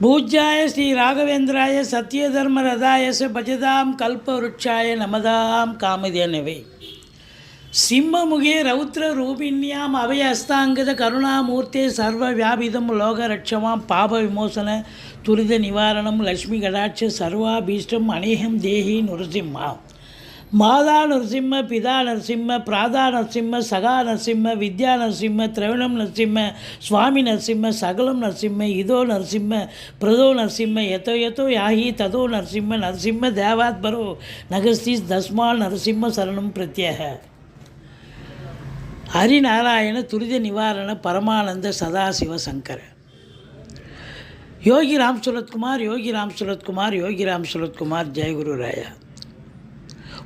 பூஜ்யாய ஸ்ரீ ராகவேந்திராய சத்யதர்ம ரதாயச பஜதாம் கல்பவருட்சாய நமதாம் காமதேனவே. சிம்மமுகே ரௌத்ர ரூபிண்யாம் அபய அஸ்தாங்கத கருணாமூர்த்தே சர்வ வியாபிதம் லோகரட்சமாம் பாப விமோசன துரித நிவாரணம் லக்ஷ்மி கடாட்ச சர்வாபீஷ்டம் அநேகம் தேகி நுரசிம்மாம். மாதா நரசிம்ம பிதா நரசிம்ம பிராதா நரசிம்ம சகா நரசிம்ம வித்யா நரசிம்ம திரவிணம் நரசிம்ம சுவாமி நரசிம்ம சகலம் நரசிம்ம இதோ நரசிம்ம பிரதோ நரசிம்ம எதோ எதோ யாகி ததோ நரசிம்ம நரசிம்ம தேவாத்பரோ நகஸ்தி தஸ்மால் நரசிம்ம சரணம் பிரத்யேக. ஹரிநாராயண துரித நிவாரண பரமானந்த சதாசிவ சங்கர. யோகி ராம் சுரத்குமார் யோகி ராம் சுரத்குமார் யோகி ராம் சுரத்குமார் ஜெயகுரு ராயா.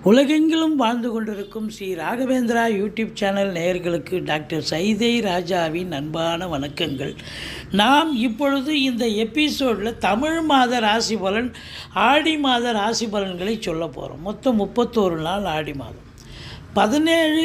உலகெங்கிலும் வாழ்ந்து கொண்டிருக்கும் ஸ்ரீ ராகவேந்திரா யூடியூப் சேனல் நேயர்களுக்கு டாக்டர் சைதை ராஜாவின் அன்பான வணக்கங்கள். நாம் இப்பொழுது இந்த எபிசோடில் தமிழ் மாத ராசி பலன் ஆடி மாத ராசி பலன்களை சொல்ல போகிறோம் மொத்தம் முப்பத்தோரு நாள் ஆடி மாதம். பதினேழு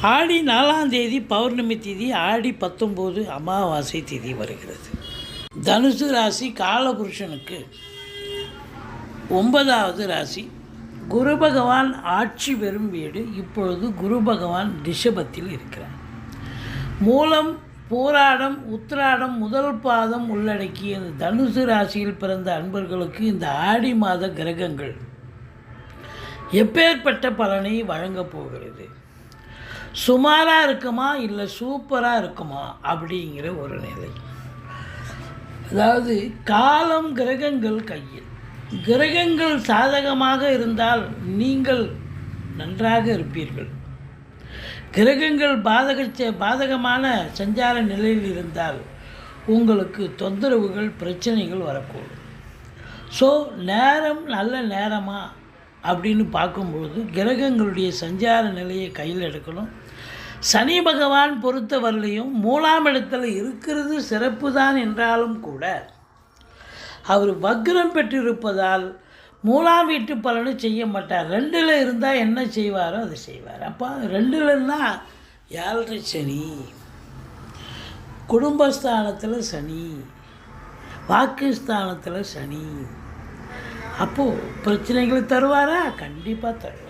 ஆடி நாலாம் தேதி பௌர்ணமி திதி ஆடி பத்தொம்போது அமாவாசை திதி வருகிறது. தனுசு ராசி காலபுருஷனுக்கு ஒன்பதாவது ராசி. குரு பகவான் ஆட்சி பெறும் வீடு இப்பொழுது குரு பகவான் ரிஷபத்தில் இருக்கிறார். மூலம் போராடம் உத்திராடம் முதல் பாதம் உள்ளடக்கிய இந்த தனுசு ராசியில் பிறந்த அன்பர்களுக்கு இந்த ஆடி மாத கிரகங்கள் எப்பேற்பட்ட பலனை வழங்கப் போகிறது. சுமாராக இருக்குமா இல்லை சூப்பராக இருக்குமா அப்படிங்கிற ஒரு நிலை. அதாவது காலம் கிரகங்கள் கையில். கிரகங்கள் சாதகமாக இருந்தால் நீங்கள் நன்றாக இருப்பீர்கள். கிரகங்கள் பாதக பாதகமான சஞ்சார நிலையில் இருந்தால் உங்களுக்கு தொந்தரவுகள் பிரச்சனைகள் வரக்கூடும். ஸோ நேரம் நல்ல நேரமா அப்படின்னு பார்க்கும்பொழுது கிரகங்களுடைய சஞ்சார நிலையை கையில் எடுக்கணும். சனி பகவான் பொறுத்தவரையிலையும் மூலாம் இடத்தில் இருக்கிறது சிறப்பு தான் என்றாலும் கூட அவர் வக்ரம் பெற்றிருப்பதால் மூலாம் வீட்டு பலனை செய்ய மாட்டார். ரெண்டில் இருந்தால் என்ன செய்வாரோ அதை செய்வார். அப்போ ரெண்டில் இருந்தால் ஏழரை சனி குடும்பஸ்தானத்தில் சனி வாக்குஸ்தானத்தில் சனி. அப்போது பிரச்சனைகளை தருவாரா? கண்டிப்பாக தருவார்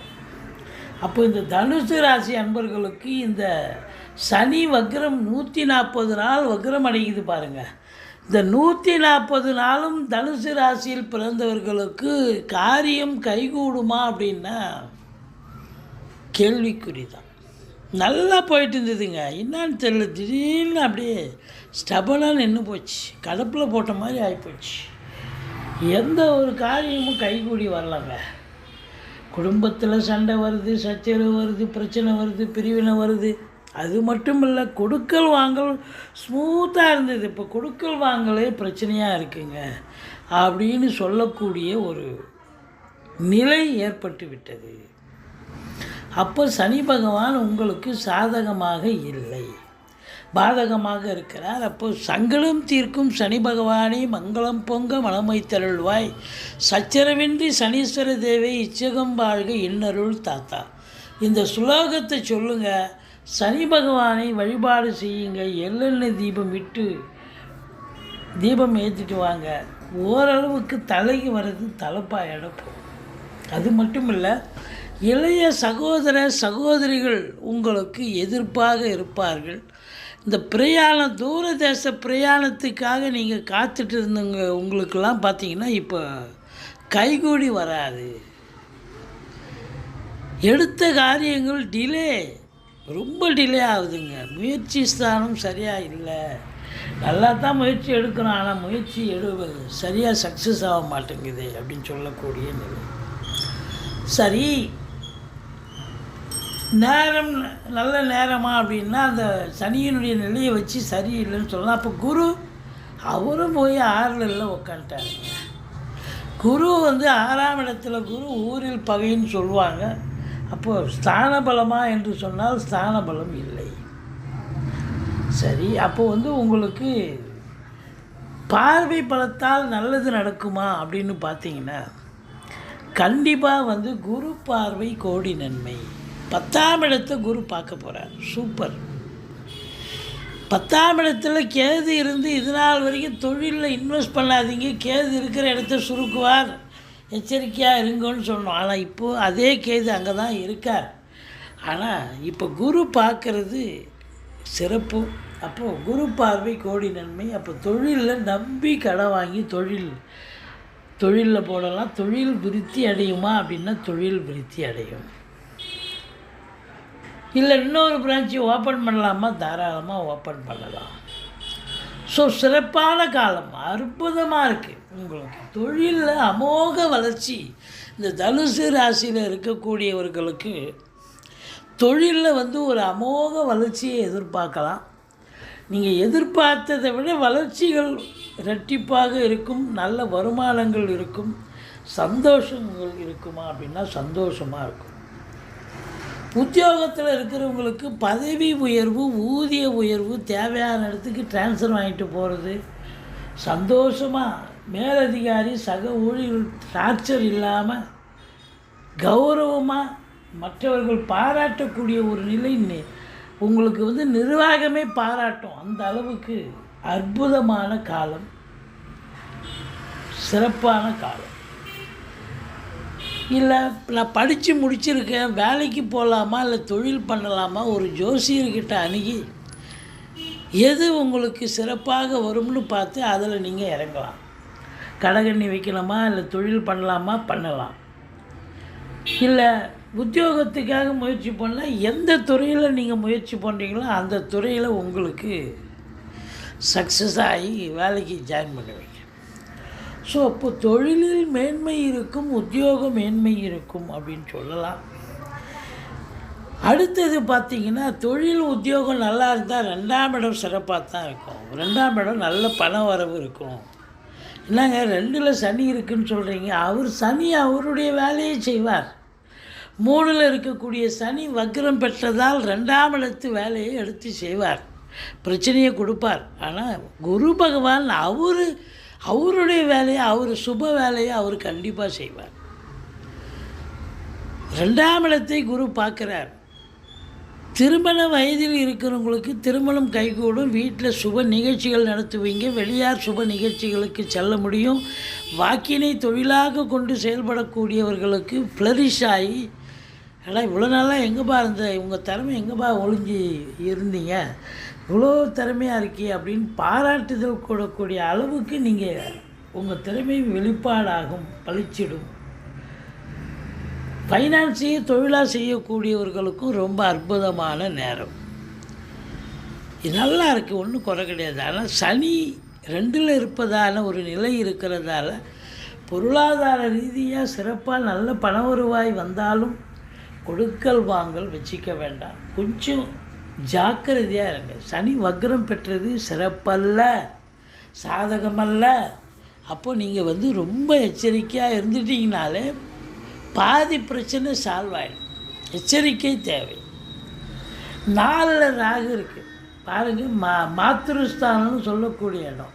அப்போ இந்த தனுசு ராசி அன்பர்களுக்கு இந்த சனி வக்ரம் நூற்றி நாற்பது நாள் வக்ரம் அடையுது பாருங்கள் இந்த நூற்றி நாற்பது நாளும் தனுசு ராசியில் பிறந்தவர்களுக்கு காரியம் கைகூடுமா அப்படின்னா கேள்விக்குறி தான் நல்லா போயிட்டு இருந்ததுங்க. என்னன்னு தெரியல. திடீர்னு அப்படியே ஸ்டபனாக நின்று போச்சு. கடப்பில் போட்ட மாதிரி ஆகிப்போச்சு எந்த ஒரு காரியமும் கைகூடி வரலங்க. குடும்பத்தில் சண்டை வருது சச்சரவு வருது பிரச்சனை வருது பிரிவினை வருது. அது மட்டும் இல்லை கொடுக்கல் வாங்கல் ஸ்மூத்தாக இருந்தது. இப்போ கொடுக்கல் வாங்கலே பிரச்சனையாக இருக்குங்க. அப்படின்னு சொல்லக்கூடிய ஒரு நிலை ஏற்பட்டு விட்டது. அப்போ சனி பகவான் உங்களுக்கு சாதகமாக இல்லை. பாதகமாக இருக்கிறார். அப்போ சங்கலம் தீர்க்கும் சனி பகவானை மங்களம் பொங்க மலமை தருள்வாய். சச்சரவின்றி சனீஸ்வர தேவை இச்சகம் வாழ்க இன்னருள் தாத்தா. இந்த சுலோகத்தை சொல்லுங்க. சனி பகவானை வழிபாடு செய்யுங்க. எள்ளெண்ணெய் தீபம் விட்டு தீபம் ஏற்றிட்டு வாங்க. ஓரளவுக்கு தலைக்கு வர்றது தலைப்பா போகும். அது மட்டும் இல்லை இளைய சகோதர சகோதரிகள் உங்களுக்கு எதிர்ப்பாக இருப்பார்கள். இந்த பிரயாணம் தூர தேச பிரயாணத்துக்காக நீங்கள் காத்துட்டு இருந்தவங்க உங்களுக்கெல்லாம் பார்த்தீங்கன்னா இப்போ கைகூடி வராது. எடுத்த காரியங்கள் டிலே ரொம்ப டிலே ஆகுதுங்க. முயற்சி ஸ்தானம் சரியாக இல்லை. நல்லா தான் முயற்சி எடுக்கணும் ஆனால் முயற்சி எடு சரியாக சக்ஸஸ் ஆக மாட்டேங்குது அப்படின்னு சொல்லக்கூடிய நிலை. சரி நேரம் நல்ல நேரமா அப்படின்னா அந்த சனியினுடைய நிலையை வச்சு சரியில்லைன்னு சொல்லலாம். அப்போ குரு அவரும் போய் ஆறில் உட்காந்துட்டார் குரு வந்து ஆறாம் இடத்துல குரு ஊரில் பகைன்னு சொல்லுவாங்க. அப்போது ஸ்தான பலமா என்று சொன்னால் ஸ்தான பலம் இல்லை. சரி அப்போது வந்து உங்களுக்கு பார்வை பலத்தால் நல்லது நடக்குமா அப்படின்னு பார்த்தீங்கன்னா கண்டிப்பாக வந்து குரு பார்வை கோடி நன்மை. பத்தாம் இடத்தை குரு பார்க்க போகிறார் சூப்பர். பத்தாம் இடத்துல கேது இருந்து இது நாள் வரைக்கும் தொழிலில் இன்வெஸ்ட் பண்ணாதீங்க. கேது இருக்கிற இடத்த சுருக்குவார். எச்சரிக்கையாக இருங்கன்னு சொன்னோம் ஆனால் இப்போது அதே கேது அங்கே தான் இருக்கார். ஆனால் இப்போ குரு பார்க்கறது சிறப்பு. அப்போது குரு பார்வை கோடி நன்மை. அப்போ தொழிலில் நம்பி கடன் வாங்கி தொழில் தொழிலில் போடலாம். தொழில் விருத்தி அடையுமா அப்படின்னா தொழில் விருத்தி அடையும். இல்லை இன்னொரு பிரான்ச்சு ஓப்பன் பண்ணலாமா? தாராளமாக ஓப்பன் பண்ணலாம். ஸோ சிறப்பான காலம். அற்புதமாக இருக்குது உங்களுக்கு தொழிலில் அமோக வளர்ச்சி. இந்த தனுசு ராசியில் இருக்கக்கூடியவர்களுக்கு தொழிலில் வந்து ஒரு அமோக வளர்ச்சியை எதிர்பார்க்கலாம். நீங்கள் எதிர்பார்த்ததை விட வளர்ச்சிகள் இரட்டிப்பாக இருக்கும். நல்ல வருமானங்கள் இருக்கும். சந்தோஷங்கள் இருக்குமா அப்படின்னா சந்தோஷமாக இருக்கும். உத்தியோகத்தில் இருக்கிறவங்களுக்கு பதவி உயர்வு ஊதிய உயர்வு தேவையான இடத்துக்கு ட்ரான்ஸ்ஃபர் வாங்கிட்டு போகிறது சந்தோஷமாக மேலதிகாரி சக ஊழியர்கள் டார்ச்சர் இல்லாமல் கௌரவமாக மற்றவர்கள் பாராட்டக்கூடிய ஒரு நிலை நி- உங்களுக்கு வந்து நிர்வாகமே பாராட்டும். அந்த அளவுக்கு அற்புதமான காலம். சிறப்பான காலம். இல்லை நான் படித்து முடிச்சிருக்கேன். வேலைக்கு போகலாமா இல்லை தொழில் பண்ணலாமா? ஒரு ஜோசியர்கிட்ட அணுகி எது உங்களுக்கு சிறப்பாக வரும்னு பார்த்து அதில் நீங்கள் இறங்கலாம். கடகண்ணி வைக்கலாமா இல்லை தொழில் பண்ணலாமா? பண்ணலாம். இல்லை உத்தியோகத்துக்காக முயற்சி பண்ணால் எந்த துறையில் நீங்கள் முயற்சி பண்ணுறீங்களோ அந்த துறையில் உங்களுக்கு சக்ஸஸ் ஆகி வேலைக்கு ஜாயின் பண்ணுவீங்க. ஸோ அப்போ தொழிலில் மேன்மை இருக்கும் உத்தியோக மேன்மை இருக்கும் அப்படின்னு சொல்லலாம். அடுத்தது பார்த்தீங்கன்னா தொழில் உத்தியோகம் நல்லா இருந்தால் ரெண்டாம் இடம் சிறப்பாக தான் இருக்கும். ரெண்டாம் இடம் நல்ல பண வரவு இருக்கும். என்னங்க ரெண்டில் சனி இருக்குன்னு சொல்கிறீங்க அவர் சனி அவருடைய வேலையை செய்வார். மூணில் இருக்கக்கூடிய சனி வக்ரம் பெற்றதால் ரெண்டாம் இடத்து வேலையை எடுத்து செய்வார். பிரச்சனையை கொடுப்பார். ஆனால் குரு பகவான் அவர் அவருடைய வேலையை அவர் சுப வேலையை அவர் கண்டிப்பாக செய்வார். ரெண்டாம் இடத்தை குரு பார்க்குறார். திருமண வயதில் இருக்கிறவங்களுக்கு திருமணம் கைகூடும். வீட்டில் சுப நிகழ்ச்சிகள் நடத்துவீங்க. வெளியார் சுப நிகழ்ச்சிகளுக்கு செல்ல முடியும். வாக்கினை தொழிலாக கொண்டு செயல்படக்கூடியவர்களுக்கு ஃப்ளரிஷ் ஆகி ஆனால் இவ்வளோ நாளாக எங்கேப்பா இருந்த? உங்கள் திறமை எங்கேப்பா ஒளிஞ்சு இருந்தீங்க? இவ்வளோ திறமையாக இருக்கே அப்படின்னு பாராட்டுதல் கூடக்கூடிய அளவுக்கு நீங்கள் உங்கள் திறமை வெளிப்பாடாகும் பளிச்சிடும். ஃபைனான்ஸையே தொழிலாக செய்யக்கூடியவர்களுக்கும் ரொம்ப அற்புதமான நேரம். இது நல்லா இருக்குது ஒன்றும் குறை கிடையாது. ஆனால் சனி ரெண்டில் இருப்பதான ஒரு நிலை இருக்கிறதால பொருளாதார ரீதியாக சிறப்பாக நல்ல பண வருவாய் வந்தாலும் கொடுக்கல் வாங்கல் வச்சிக்க வேண்டாம். கொஞ்சம் ஜாக்கிரதையாக இருங்க. சனி வக்ரம் பெற்றது சிறப்பல்ல சாதகமல்ல. அப்போ நீங்கள் வந்து ரொம்ப எச்சரிக்கையாக இருந்துட்டீங்கனாலே பாதி பிரச்சனை சால்வ் ஆகிடும் எச்சரிக்கை தேவை. நாலில் ராகு இருக்குது பாருங்கள் மா மாத்திருஸ்தானம்னு சொல்லக்கூடிய இடம்.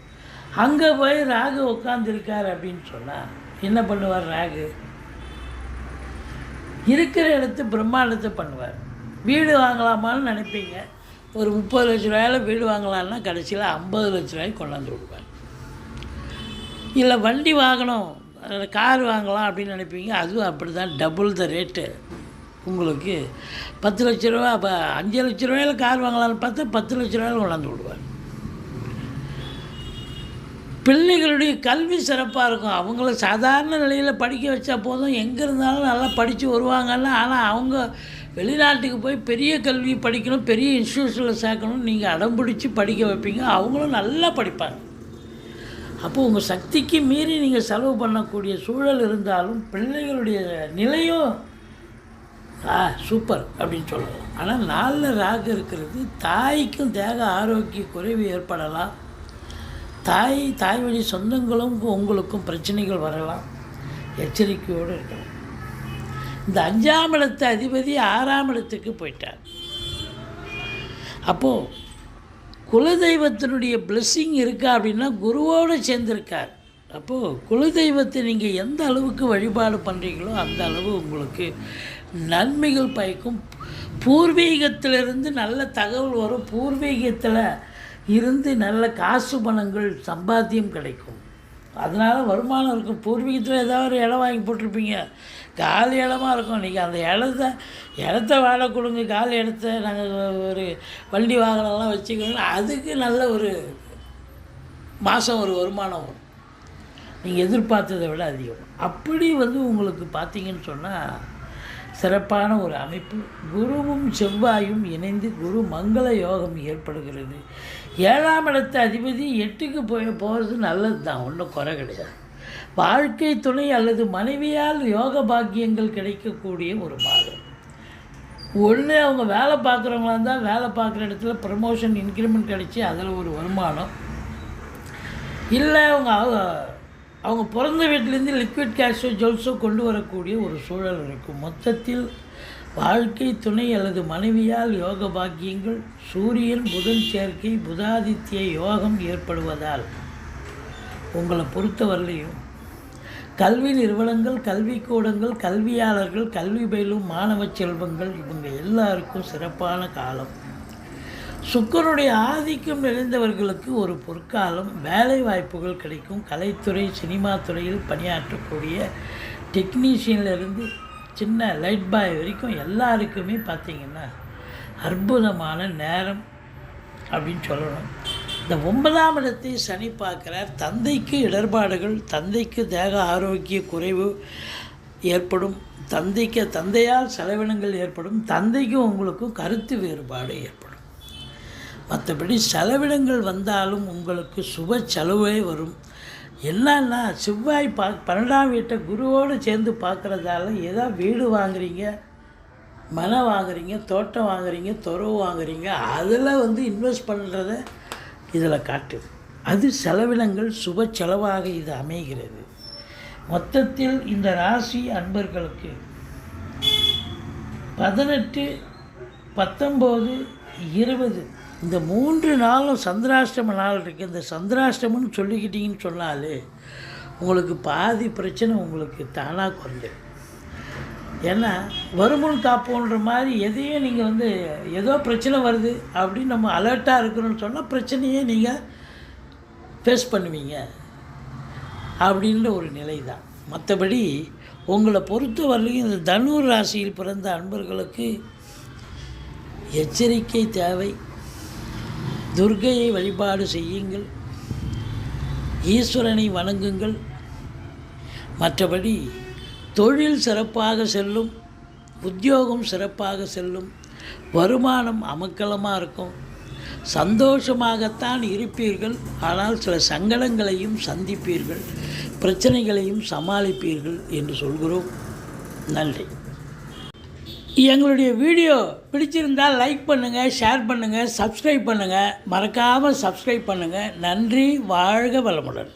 அங்கே போய் ராகு உட்காந்துருக்கார் அப்படின்னு சொன்னால் என்ன பண்ணுவார் ராகு? இருக்கிற இடத்து பிரம்மாண்டத்தை பண்ணுவார். வீடு வாங்கலாமான்னு நினைப்பீங்க. ஒரு முப்பது லட்ச ரூபாயில வீடு வாங்கலான்னா கடைசியில் ஐம்பது லட்ச ரூபாய்க்கு கொண்டாந்து விடுவேன் இல்லை வண்டி வாங்கணும் அஹ் கார் வாங்கலாம் அப்படின்னு நினைப்பீங்க. அதுவும் அப்படி தான் டபுள் த ரேட்டு உங்களுக்கு. பத்து லட்ச ரூபா அப்போ அஞ்சு லட்ச ரூபாயில கார் வாங்கலாம்னு பார்த்தா பத்து லட்ச ரூபாயில் கொண்டாந்து விடுவேன் பிள்ளைகளுடைய கல்வி சிறப்பாக இருக்கும். அவங்கள சாதாரண நிலையில் படிக்க வச்சா போதும். எங்கே இருந்தாலும் நல்லா படித்து வருவாங்கல்ல ஆனால் அவங்க வெளிநாட்டுக்கு போய் பெரிய கல்வி படிக்கணும் பெரிய இன்ஸ்டியூஷனில் சேர்க்கணும் நீங்கள் அடம் பிடிச்சி படிக்க வைப்பீங்க. அவங்களும் நல்லா படிப்பாங்க. அப்போ உங்கள் சக்திக்கு மீறி நீங்கள் செலவு பண்ணக்கூடிய சூழல் இருந்தாலும் பிள்ளைகளுடைய நிலையும் ஆ சூப்பர் அப்படின்னு சொல்லலாம். ஆனால் நாளில் ராகு இருக்கிறது தாய்க்கும் தேக ஆரோக்கிய குறைவு ஏற்படலாம். தாய் தாய் வழி சொந்தங்களும் உங்களுக்கும் பிரச்சனைகள் வரலாம். எச்சரிக்கையோடு இருக்கலாம். இந்த அஞ்சாம் இடத்து அதிபதி ஆறாம் இடத்துக்கு போயிட்டார். அப்போது குலதெய்வத்தினுடைய பிளெஸ்ஸிங் இருக்கா அப்படின்னா குருவோடு சேர்ந்திருக்கார். அப்போது குலதெய்வத்தை நீங்கள் எந்த அளவுக்கு வழிபாடு பண்ணுறீங்களோ அந்த அளவு உங்களுக்கு நன்மைகள் பயக்கும். பூர்வீகத்திலிருந்து நல்ல தகவல் வரும். பூர்வீகத்தில் இருந்து நல்ல காசு பணங்கள் சம்பாத்தியம் கிடைக்கும். அதனால் வருமானம் இருக்கும். பூர்வீகத்தில் ஏதாவது ஒரு இடம் வாங்கி போட்டிருப்பீங்க. காலி இடமா இருக்கும். நீங்கள் அந்த இடத்த இடத்த வாழ கொடுங்க காலி இடத்த நாங்கள் ஒரு வண்டி வாகனம்லாம் வச்சுக்கணும் அதுக்கு நல்ல ஒரு மாதம் ஒரு வருமானம் வரும். நீங்கள் எதிர்பார்த்ததை விட அதிகம். அப்படி வந்து உங்களுக்கு பார்த்தீங்கன்னு சொன்னால் சிறப்பான ஒரு அமைப்பு. குருவும் செவ்வாயும் இணைந்து குரு மங்கள யோகம் ஏற்படுகிறது. ஏழாம் இடத்து அதிபதி எட்டுக்கு போய் போகிறது நல்லது தான் ஒன்றும் குறை கிடையாது. வாழ்க்கை துணை அல்லது மனைவியால் யோக பாக்கியங்கள் கிடைக்கக்கூடிய ஒரு மாதம். ஒன்று அவங்க வேலை பார்க்குறவங்களா இருந்தால் வேலை பார்க்குற இடத்துல ப்ரமோஷன் இன்க்ரிமெண்ட் கிடைச்சி அதில் ஒரு வருமானம். இல்லை அவங்க அவங்க பிறந்த வீட்டிலேருந்து லிக்விட் கேஷோ ஜுவல்ஸோ கொண்டு வரக்கூடிய ஒரு சூழல் இருக்கும். மொத்தத்தில் வாழ்க்கை துணை அல்லது மனைவியால் யோக பாக்கியங்கள் சூரியன் புதன் சேர்க்கை புதாதித்ய யோகம் ஏற்படுவதால் உங்களை பொறுத்தவரையிலையும் கல்வி நிறுவனங்கள் கல்விக்கூடங்கள் கல்வியாளர்கள் கல்வி பயிலும் மாணவ செல்வங்கள் இவங்க எல்லாருக்கும் சிறப்பான காலம். சுக்கரனுடைய ஆதிக்கம் நிறைந்தவர்களுக்கு ஒரு பொற்காலம் வேலை வாய்ப்புகள் கிடைக்கும். கலைத்துறை சினிமா துறையில் பணியாற்றக்கூடிய டெக்னீஷியன்லேருந்து சின்ன லைட் பாய் வரைக்கும் எல்லாருக்குமே பார்த்திங்கன்னா அற்புதமான நேரம் அப்படின்னு சொல்லணும். இந்த ஒன்பதாம் இடத்தை சனி பார்க்குறார். தந்தைக்கு இடர்பாடுகள் தந்தைக்கு தேக ஆரோக்கிய குறைவு ஏற்படும். தந்தைக்கு தந்தையால் செலவினங்கள் ஏற்படும். தந்தைக்கும் உங்களுக்கும் கருத்து வேறுபாடு ஏற்படும். மற்றபடி செலவினங்கள் வந்தாலும் உங்களுக்கு சுப செலவே வரும். என்னன்னா செவ்வாய் பா பன்னெண்டாம் வீட்டை குருவோடு சேர்ந்து பார்க்குறதால ஏதோ வீடு வாங்குறீங்க மனை வாங்குறீங்க தோட்டம் வாங்குறீங்க துறவு வாங்குறீங்க அதில் வந்து இன்வெஸ்ட் பண்ணுறத இதில் காட்டுது அது செலவினங்கள் சுப செலவாக இது அமைகிறது. மொத்தத்தில் இந்த ராசி அன்பர்களுக்கு பதினெட்டு பத்தொம்போது இருபது இந்த மூன்று நாளும் சந்திராஷ்டம நாள் இருக்குது இந்த சந்திராஷ்டமம்னு சொல்லிக்கிட்டீங்கன்னு சொன்னாலே உங்களுக்கு பாதி பிரச்சனை உங்களுக்கு தானாக குறைஞ்சிடும் ஏன்னா வருமுன் காப்போன்ற மாதிரி எதையும் நீங்கள் வந்து ஏதோ பிரச்சனை வருது அப்படின்னு நம்ம அலர்ட்டாக இருக்கணும்னு சொன்னால் பிரச்சனையே நீங்கள் ஃபேஸ் பண்ணுவீங்க அப்படின்ற ஒரு நிலை தான் மற்றபடி உங்களை பொறுத்த வரலையும் இந்த தனுர் ராசியில் பிறந்த அன்பர்களுக்கு எச்சரிக்கை தேவை. துர்கையை வழிபாடு செய்யுங்கள். ஈஸ்வரனை வணங்குங்கள். மற்றபடி தொழில் சிறப்பாக செல்லும் உத்தியோகம் சிறப்பாக செல்லும் வருமானம் அமக்கலமாக இருக்கும். சந்தோஷமாகத்தான் இருப்பீர்கள் ஆனால் சில சங்கடங்களையும் சந்திப்பீர்கள் பிரச்சனைகளையும் சமாளிப்பீர்கள் என்று சொல்கிறோம். நன்றி. எங்களுடைய வீடியோ பிடிச்சிருந்தால் லைக் பண்ணுங்கள் ஷேர் பண்ணுங்கள் சப்ஸ்கிரைப் பண்ணுங்கள் மறக்காமல் சப்ஸ்கிரைப் பண்ணுங்கள் நன்றி வாழ்க வளமுடன்.